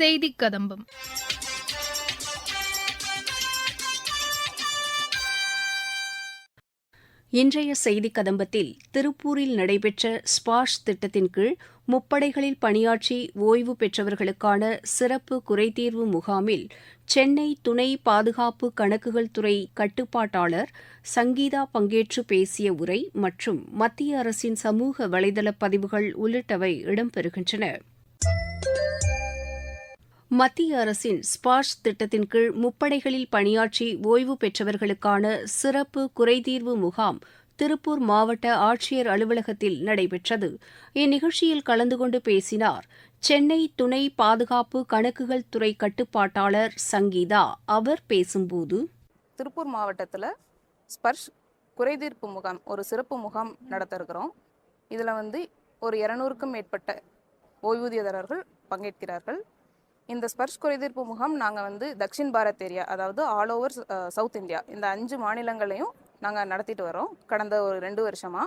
செய்தி கதம்பம் இன்றைய செய்திக் கதம்பத்தில் திருப்பூரில் நடைபெற்ற ஸ்பாஷ் திட்டத்தின் கீழ் முப்படைகளில் பணியாற்றி ஓய்வு பெற்றவர்களுக்கான சிறப்பு குறைதீர்வு முகாமில் சென்னை துணை பாதுகாப்பு கணக்குகள் துறை கட்டுப்பாட்டாளர் சங்கீதா பங்கேற்று பேசிய உரை மற்றும் மத்திய அரசின் சமூக வலைதள பதிவுகள் உள்ளிட்டவை இடம்பெறுகின்றன. மத்திய அரசின் ஸ்பாஷ் திட்டத்தின் கீழ் முப்படைகளில் பணியாற்றி ஓய்வு பெற்றவர்களுக்கான சிறப்பு குறைதீர்வு முகாம் திருப்பூர் மாவட்ட ஆட்சியர் அலுவலகத்தில் நடைபெற்றது. இந்நிகழ்ச்சியில் கலந்து கொண்டு பேசினார். சென்னை துணை பாதுகாப்பு கணக்குகள் துறை கட்டுப்பாட்டாளர் சங்கீதா. அவர் பேசும்போது திருப்பூர் மாவட்டத்தில் ஸ்பர்ஷ் குறைதீர்ப்பு முகாம் ஒரு சிறப்பு முகாம் நடத்த இருக்கிறோம் இதில் வந்து ஒரு இரநூறுக்கும் மேற்பட்ட ஓய்வூதியதாரர்கள் பங்கேற்கிறார்கள். இந்த ஸ்பர்ஷ் குறைதீர்ப்பு முகாம் நாங்கள் வந்து தக்ஷின் பாரத் ஏரியா அதாவது ஆல் ஓவர் சவுத் இந்தியா இந்த அஞ்சு மாநிலங்களையும் நாங்கள் நடத்திட்டு வரோம் கடந்த ஒரு ரெண்டு வருஷமாக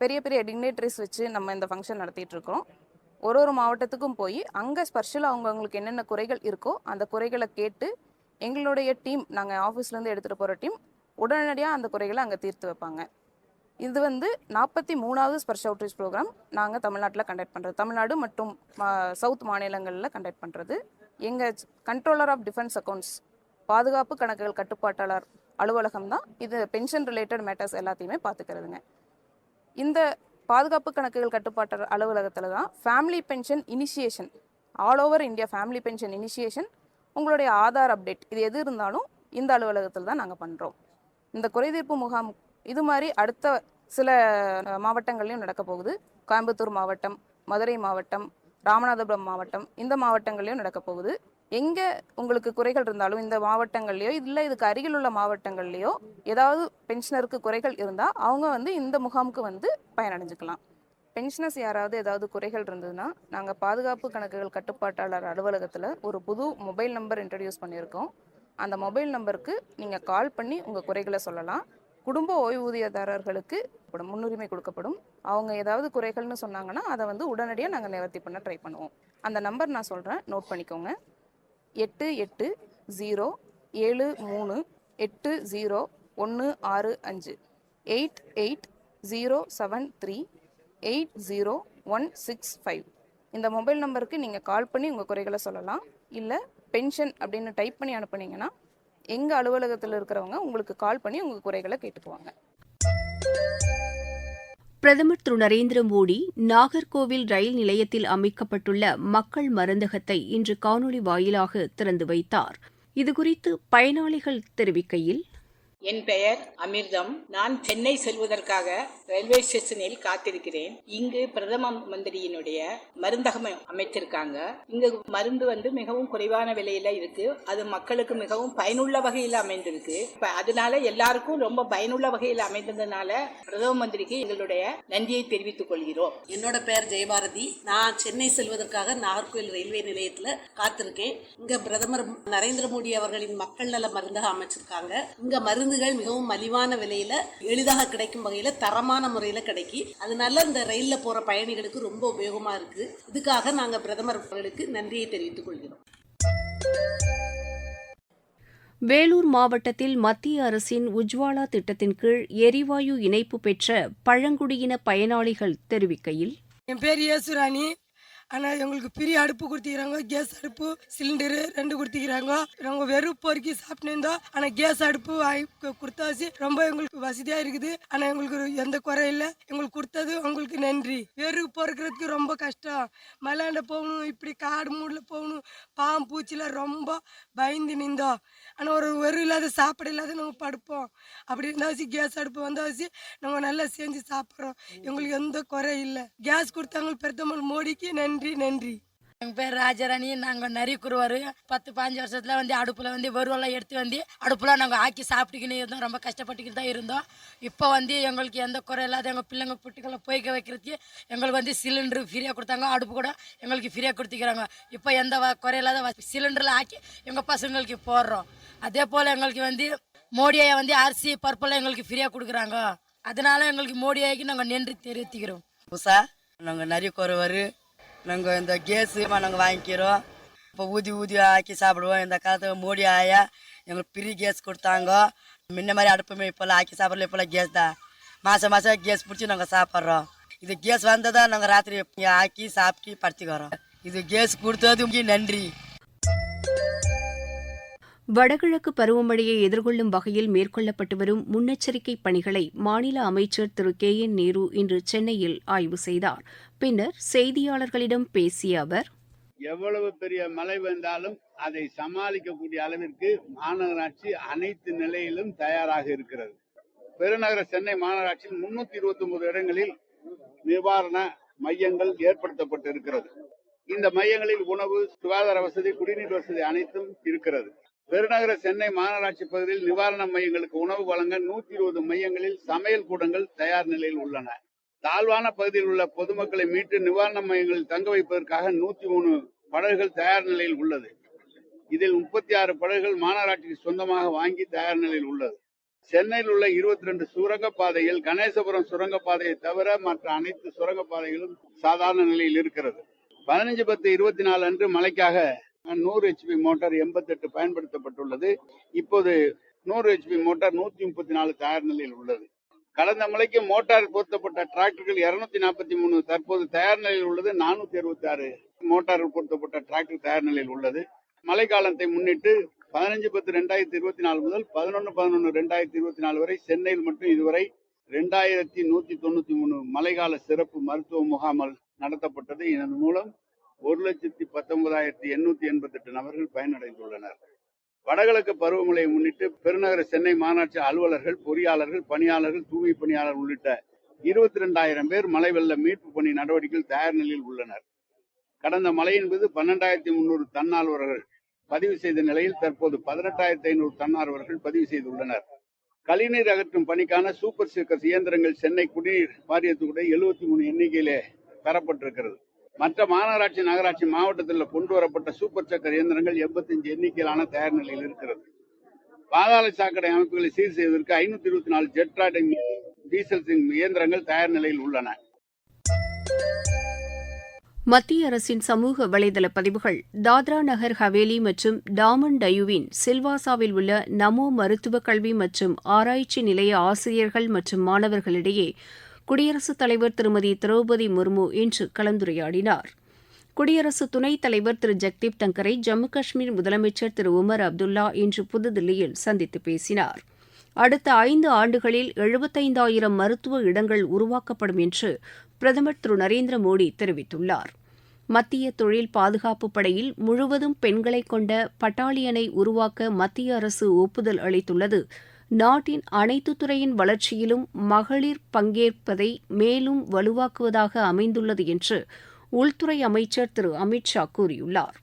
பெரிய பெரிய டிக்னேட்டரிஸ் வச்சு நம்ம இந்த ஃபங்க்ஷன் நடத்திட்டுருக்கோம் ஒரு ஒரு மாவட்டத்துக்கும் போய் அங்கே ஸ்பர்ஷில் அவங்கவுங்களுக்கு என்னென்ன குறைகள் இருக்கோ அந்த குறைகளை கேட்டு எங்களுடைய டீம் நாங்கள் ஆஃபீஸ்லேருந்து எடுத்துகிட்டு போகிற டீம் உடனடியாக அந்த குறைகளை அங்கே தீர்த்து வைப்பாங்க. இது வந்து நாற்பத்தி மூணாவது ஸ்பர்ஷ் அவுட்ரீச் ப்ரோக்ராம் நாங்கள் தமிழ்நாட்டில் கண்டக்ட் பண்ணுறது தமிழ்நாடு மற்றும் மா- சவுத் மாநிலங்களில் கண்டக்ட் பண்ணுறது எங்கள் கண்ட்ரோலர் ஆஃப் டிஃபென்ஸ் அக்கௌண்ட்ஸ் பாதுகாப்பு கணக்குகள் கட்டுப்பாட்டாளர் அலுவலகம் தான் இது பென்ஷன் ரிலேட்டட் மேட்டர்ஸ் எல்லாத்தையுமே பார்த்துக்கிறதுங்க இந்த பாதுகாப்பு கணக்குகள் கட்டுப்பாட்டாளர் அலுவலகத்தில் தான் family pension initiation all over India family pension initiation உங்களுடைய ஆதார் அப்டேட் இது எது இருந்தாலும் இந்த அலுவலகத்தில் தான் நாங்கள் பண்ணுறோம் இந்த குறைதீர்ப்பு முகாம் இது மாதிரி அடுத்த சில மாவட்டங்கள்லையும் நடக்க போகுது. கோயம்புத்தூர் மாவட்டம் மதுரை மாவட்டம் ராமநாதபுரம் மாவட்டம் இந்த மாவட்டங்கள்லையும் நடக்க போகுது. எங்கே உங்களுக்கு குறைகள் இருந்தாலும் இந்த மாவட்டங்கள்லையோ இல்லை இதுக்கு அருகில் உள்ள மாவட்டங்கள்லையோ ஏதாவது பென்ஷனருக்கு குறைகள் இருந்தால் அவங்க வந்து இந்த முகாமுக்கு வந்து பயனடைஞ்சுக்கலாம். பென்ஷனர்ஸ் யாராவது ஏதாவது குறைகள் இருந்ததுன்னா நாங்கள் பாதுகாப்பு கணக்குகள் கட்டுப்பாட்டாளர் அலுவலகத்தில் ஒரு புது மொபைல் நம்பர் இன்ட்ரடியூஸ் பண்ணியிருக்கோம். அந்த மொபைல் நம்பருக்கு நீங்கள் கால் பண்ணி உங்கள் குறைகளை சொல்லலாம். குடும்ப ஓய்வூதியதாரர்களுக்கு முன்னுரிமை கொடுக்கப்படும். அவங்க ஏதாவது குறைகள்னு சொன்னாங்கன்னா அதை வந்து உடனடியாக நாங்கள் நிவர்த்தி பண்ண ட்ரை பண்ணுவோம். அந்த நம்பர் நான் சொல்கிறேன் நோட் பண்ணிக்கோங்க. எட்டு எட்டு ஜீரோ ஏழு மூணு எட்டு ஜீரோ ஒன்று ஆறு அஞ்சு. Eight eight zero seven three eight zero one six five இந்த மொபைல் நம்பருக்கு நீங்கள் கால் பண்ணி உங்கள் குறைகளை சொல்லலாம். இல்லை பென்ஷன் அப்படின்னு டைப் பண்ணி அனுப்புனீங்கன்னா எங்கள் அலுவலகத்தில் இருக்கிறவங்க உங்களுக்கு கால் பண்ணி உங்கள் குறைகளை கேட்டுக்குவாங்க. பிரதமர் திரு நரேந்திர மோடி நாகர்கோவில் ரயில் நிலையத்தில் அமைக்கப்பட்டுள்ள மக்கள் மருந்தகத்தை இன்று காணொலி வாயிலாக திறந்து வைத்தார். இதுகுறித்து பயனாளிகள் தெரிவிக்கையில் என் பெயர் அமிர்தம். நான் சென்னை செல்வதற்காக ரயில்வே ஸ்டேஷனில் காத்திருக்கிறேன். இங்கு பிரதம மந்திரியினுடைய மருந்தகம் அமைச்சிருக்காங்க இங்கு மருந்து வந்து மிகவும் குறைவான விலையில இருக்கு. அது மக்களுக்கு மிகவும் பயனுள்ள வகையில் அமைந்திருக்கு. அதனால எல்லாருக்கும் ரொம்ப பயனுள்ள வகையில் அமைந்ததுனால பிரதம மந்திரிக்கு எங்களுடைய நன்றியை தெரிவித்துக் கொள்கிறோம். என்னோட பெயர் ஜெயபாரதி. நான் சென்னை செல்வதற்காக நாகர்கோவில் ரயில்வே நிலையத்தில் காத்திருக்கேன். இங்க பிரதமர் நரேந்திர மோடி அவர்களின் மக்கள் நல மருந்தகம் அமைச்சிருக்காங்க. இங்க மருந்துகள் மிகவும் மலிவான விலையில எளிதாக கிடைக்கும் வகையில தரமான முறையில கிடைக்கி அதனால இந்த ரயில்ல போற பயணிகளுக்கு ரொம்ப உபயோகமா இருக்கு. இதுக்காக நாங்க பிரதமர் அவர்களுக்கு நன்றியை தெரிவித்துக் கொள்கிறோம். வேலூர் மாவட்டத்தில் மத்திய அரசின் உஜ்வாலா திட்டத்தின் கீழ் எரிவாயு இணைப்பு பெற்ற பழங்குடியின பயனாளிகள் தெரிவிக்கையில் என் பேர் இயேசுராணி. ஆனால் எங்களுக்கு பெரிய அடுப்பு கொடுத்துக்கிறாங்க கேஸ் அடுப்பு சிலிண்டரு ரெண்டு கொடுத்துக்கிறாங்க. நாங்க வெறும் பொறுக்கி சாப்பிட்டு இருந்தோம். ஆனால் கேஸ் அடுப்பு வாங்கி கொடுத்தாச்சு. ரொம்ப எங்களுக்கு வசதியாக இருக்குது. ஆனால் எங்களுக்கு எந்த குறை இல்லை. எங்களுக்கு கொடுத்தது உங்களுக்கு நன்றி. வெறும் பொறுக்கிறதுக்கு ரொம்ப கஷ்டம். மலாண்ட போகணும் இப்படி காடு மூடில் போகணும் பாம்பு பூச்சியில் ரொம்ப பயந்து நின்றோம். ஆனால் ஒரு வெறும் இல்லாத சாப்பாடு இல்லாத நாங்கள் படுப்போம். அப்படி இருந்தாச்சு கேஸ் அடுப்பு வந்தாச்சு. நாங்கள் நல்லா செஞ்சு சாப்பிட்றோம். எங்களுக்கு எந்த குறை இல்லை. கேஸ் கொடுத்தாங்க பிரதமர் மோடிக்கு நன்றி. நன்றி எங்கள் பேர் ராஜராணி நாங்கள் நரிக்குருவார் பத்து பாஞ்சு வருஷத்தில் வந்து அடுப்பில் வந்து வருவெல்லாம் எடுத்து வந்து அடுப்பில் நாங்கள் ஆக்கி சாப்பிட்டுக்கின்னு இருந்தோம். ரொம்ப கஷ்டப்பட்டுக்கிட்டு தான் இருந்தோம். இப்போ வந்து எங்களுக்கு எந்த குறை இல்லாத எங்கள் பிள்ளைங்க புட்டிகளை போய்க்க வைக்கிறதுக்கு எங்களுக்கு வந்து சிலிண்டர் ஃப்ரீயாக கொடுத்தாங்க. அடுப்பு கூட எங்களுக்கு ஃப்ரீயாக கொடுத்துக்கிறாங்க. இப்போ எந்த குறை இல்லாத சிலிண்டரில் ஆக்கி எங்கள் பசங்களுக்கு போடுறோம். அதே போல் எங்களுக்கு வந்து மோடியை வந்து அரிசி பருப்பெல்லாம் எங்களுக்கு ஃப்ரீயாக கொடுக்குறாங்க. அதனால எங்களுக்கு மோடியாக்கி நாங்கள் நன்றி தெரிவித்துக்கிறோம். புதுசா நாங்கள் நிறைய குறைவாரு நாங்கள் இந்த கேஸு நாங்கள் வாங்கிக்கிறோம். இப்போ ஊதி ஊதி ஆக்கி சாப்பிடுவோம். இந்த காலத்தில் மோடி ஆயா எங்களுக்கு ஃப்ரீ கேஸ் கொடுத்தாங்க. முன்ன மாதிரி அடுப்புமே இப்போல்லாம் ஆக்கி சாப்பிடல இப்போல்லாம் கேஸ் தான். மாதம் மாதம் கேஸ் பிடிச்சி நாங்கள் சாப்பிட்றோம். இது கேஸ் வந்ததா நாங்கள் ராத்திரி ஆக்கி சாப்பிட்டு படுத்துக்கிறோம். இது கேஸ் கொடுத்ததுக்கு நன்றி. வடகிழக்கு பருவமழையை எதிர்கொள்ளும் வகையில் மேற்கொள்ளப்பட்டு வரும் முன்னெச்சரிக்கை பணிகளை மாநில அமைச்சர் திரு. கே. என். நேரு இன்று சென்னையில் ஆய்வு செய்தார். பின்னர் செய்தியாளர்களிடம் பேசிய அவர் எவ்வளவு பெரிய மழை வந்தாலும் அதை சமாளிக்கக்கூடிய அளவிற்கு மாநகராட்சி அனைத்து நிலையிலும் தயாராக இருக்கிறது. பெருநகர சென்னை மாநகராட்சியில் முன்னூத்தி இருபத்தி ஒன்பது இடங்களில் நிவாரண மையங்கள் ஏற்படுத்தப்பட்டு இருக்கிறது இந்த மையங்களில் உணவு சுகாதார வசதி குடிநீர் வசதி அனைத்தும் இருக்கிறது. பெருநகர சென்னை மாநகராட்சி பகுதியில் நிவாரண மையங்களுக்கு உணவு வழங்க நூத்தி இருபது மையங்களில் சமையல் கூடங்கள் தயார் நிலையில் உள்ளன. தாழ்வான பகுதியில் உள்ள பொதுமக்களை மீட்டு நிவாரண மையங்களில் தங்க வைப்பதற்காக நூத்தி மூணு படகுகள் தயார் நிலையில் உள்ளது. இதில் முப்பத்தி ஆறு படகுகள் மாநகராட்சிக்கு சொந்தமாக வாங்கி தயார் நிலையில் உள்ளது. சென்னையில் உள்ள இருபத்தி ரெண்டு சுரங்கப்பாதையில் கணேசபுரம் சுரங்கப்பாதையை தவிர மற்ற அனைத்து சுரங்கப்பாதைகளும் சாதாரண நிலையில் இருக்கிறது. பதினஞ்சு பத்து இருபத்தி நாலு அன்று மழைக்காக நூறு ஹெச்பி மோட்டார் எண்பத்தெட்டு பயன்படுத்தப்பட்டுள்ளது. இப்போது நூறு ஹெச்பி மோட்டார் நூத்தி முப்பத்தி நாலு தயார் நிலையில் உள்ளது. கடந்த மலைக்கு மோட்டார் பொருத்தப்பட்ட டிராக்டர்கள் இருநூத்தி நாற்பத்தி மூணு தற்போது தயார் நிலையில் உள்ளது. நானூத்தி அறுபத்தி ஆறு மோட்டார் பொருத்தப்பட்ட டிராக்டர் தயார் நிலையில் உள்ளது. மழைக்காலத்தை முன்னிட்டு பதினஞ்சு பத்து ரெண்டாயிரத்தி இருபத்தி நாலு முதல் பதினொன்று பதினொன்று ரெண்டாயிரத்தி இருபத்தி நாலு வரை சென்னையில் மட்டும் இதுவரை ரெண்டாயிரத்தி நூத்தி தொண்ணூத்தி மூணு மழைக்கால சிறப்பு மருத்துவ முகாமல் நடத்தப்பட்டது. இதன் மூலம் ஒரு லட்சத்தி பத்தொன்பதாயிரத்தி எண்ணூத்தி எண்பத்தி எட்டு நபர்கள் பயனடைந்துள்ளனர். வடகிழக்கு பருவமழையை முன்னிட்டு பெருநகர சென்னை மாநகராட்சி அலுவலர்கள் பொறியாளர்கள் பணியாளர்கள் தூய்மை பணியாளர் உள்ளிட்ட இருபத்தி ரெண்டாயிரம் பேர் மழை வெள்ள மீட்பு பணி நடவடிக்கையில் தயார் நிலையில் உள்ளனர். கடந்த மழையின் என்பது பன்னெண்டாயிரத்தி முன்னூறு தன்னார்வர்கள் பதிவு செய்த நிலையில் தற்போது பதினெட்டாயிரத்தி ஐநூறு தன்னார்வர்கள் பதிவு செய்துள்ளனர். கழிநீர் அகற்றும் பணிக்கான சூப்பர் சீக்கர்ஸ் இயந்திரங்கள் சென்னை குடிநீர் வாரியத்துக்குடைய எழுபத்தி மூணு எண்ணிக்கையிலே தரப்பட்டிருக்கிறது. மற்ற மாநகராட்சி நகராட்சி மாவட்டத்தில் கொண்டு வரப்பட்ட சூப்பர் சக்கர் இயந்திரங்கள் எண்பத்தஞ்சு எண்ணிக்கையிலான தயார் நிலையில் இருக்கிறது. பாதாள சாக்கடை அமைப்புகளை சீர் செய்வதற்கு ஐநூத்தி இருபத்தி நாலு ஜெட்ராடிங் டீசல் இயந்திரங்கள் தயார் நிலையில் உள்ளன. மத்திய அரசின் சமூக வலைதள பதிவுகள் தாத்ரா நகர் ஹவேலி மற்றும் டாமன் டயூவின் சில்வாசாவில் உள்ள நமோ மருத்துவக் கல்வி மற்றும் ஆராய்ச்சி நிலைய ஆசிரியர்கள் மற்றும் மாணவர்களிடையே குடியரசுத் தலைவர் திருமதி திரௌபதி முர்மு இன்று கலந்துரையாடினார். குடியரசு துணைத் தலைவர் திரு ஜெக்தீப் தங்கரை ஜம்மு காஷ்மீர் முதலமைச்சர் திரு உமர் அப்துல்லா இன்று புதுதில்லியில் சந்தித்து பேசினார். அடுத்த ஐந்து ஆண்டுகளில் எழுபத்தைந்தாயிரம் மருத்துவ இடங்கள் உருவாக்கப்படும் என்று பிரதமர் திரு நரேந்திர மோடி தெரிவித்துள்ளார். மத்திய தொழில் பாதுகாப்பு படையில் முழுவதும் பெண்களை கொண்ட பட்டாலியனை உருவாக்க மத்திய அரசு ஒப்புதல் அளித்துள்ளது. நாட்டின் அனைத்து துறையின் வளர்ச்சியிலும் மகளிர் பங்கேற்பதை மேலும் வலுவாக்குவதாக அமைந்துள்ளது என்று உள்துறை அமைச்சர் திரு. அமித் ஷா கூறியுள்ளார்.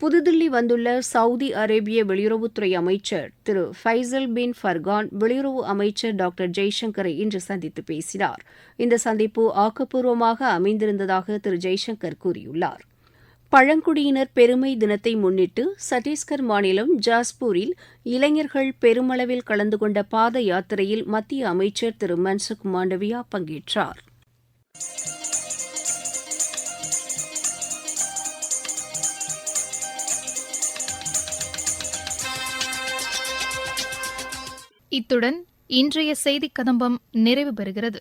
புதுதில்லி வந்துள்ள சவுதி அரேபிய வெளியுறவுத்துறை அமைச்சர் திரு. ஃபைசல் பின் ஃபர்கான் வெளியுறவு அமைச்சர் டாக்டர் ஜெய்சங்கரை இன்று சந்தித்து பேசினார். இந்த சந்திப்பு ஆக்கப்பூர்வமாக அமைந்திருந்ததாக திரு. ஜெய்சங்கர் கூறியுள்ளார். பழங்குடியினர் பெருமை தினத்தை முன்னிட்டு சத்தீஸ்கர் மாநிலம் ஜாஸ்பூரில் இளைஞர்கள் பெருமளவில் கலந்து கொண்ட பாத யாத்திரையில் மத்திய அமைச்சர் திரு மன்சுக் மாண்டவியா பங்கேற்றார். இத்துடன் இன்றைய செய்திக் கதம்பம் நிறைவு பெறுகிறது.